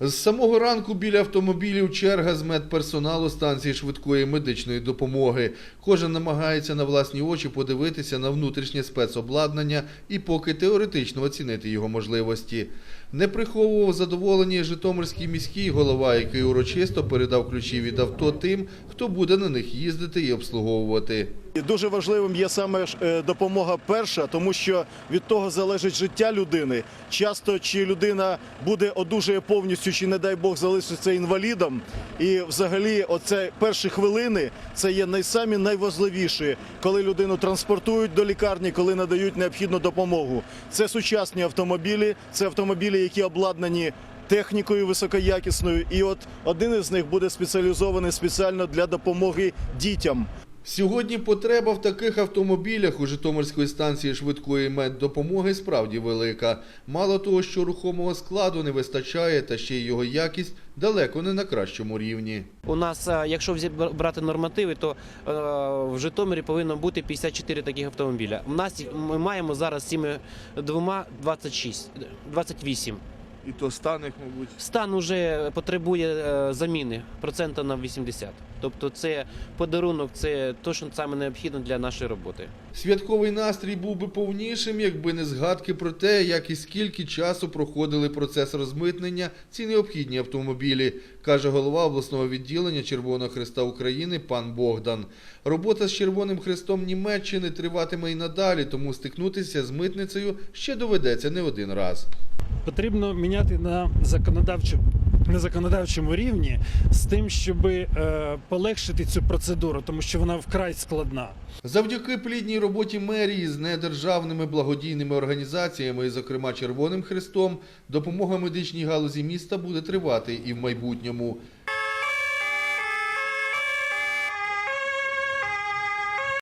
З самого ранку біля автомобілів черга з медперсоналу станції швидкої медичної допомоги. Кожен намагається на власні очі подивитися на внутрішнє спецобладнання і поки теоретично оцінити його можливості. Не приховував задоволення Житомирський міський голова, який урочисто передав ключі від авто тим, хто буде на них їздити і обслуговувати. Дуже важливим є саме е, допомога перша, тому що від того залежить життя людини. Часто чи людина буде одужує повністю, чи не дай Бог залишиться інвалідом. І взагалі, оце перші хвилини це є найсамі найважливіші, коли людину транспортують до лікарні, коли надають необхідну допомогу. Це сучасні автомобілі, це автомобілі, які обладнані. Технікою високоякісною, і от один із них буде спеціалізований спеціально для допомоги дітям. Сьогодні потреба в таких автомобілях у Житомирської станції швидкої меддопомоги справді велика. Мало того, що рухомого складу не вистачає, та ще й його якість далеко не на кращому рівні. У нас, е, якщо брати нормативи, то е, в Житомирі повинно бути 54 таких автомобіля. У нас ми маємо зараз цими двома 26, 28. І то стан їх, мабуть. Стан уже потребує е, заміни процента на 80. Тобто це подарунок, це те, що саме необхідно для нашої роботи. Святковий настрій був би повнішим, якби не згадки про те, як і скільки часу проходили процес розмитнення ці необхідні автомобілі, каже голова обласного відділення Червоного Христа України пан Богдан. Робота з Червоним Хрестом Німеччини триватиме і надалі, тому стикнутися з митницею ще доведеться не один раз. Потрібно міняти на законодавчу на законодавчому рівні з тим, щоб е, полегшити цю процедуру, тому що вона вкрай складна. Завдяки плідній роботі мерії з недержавними благодійними організаціями, зокрема Червоним Хрестом, допомога медичній галузі міста буде тривати і в майбутньому.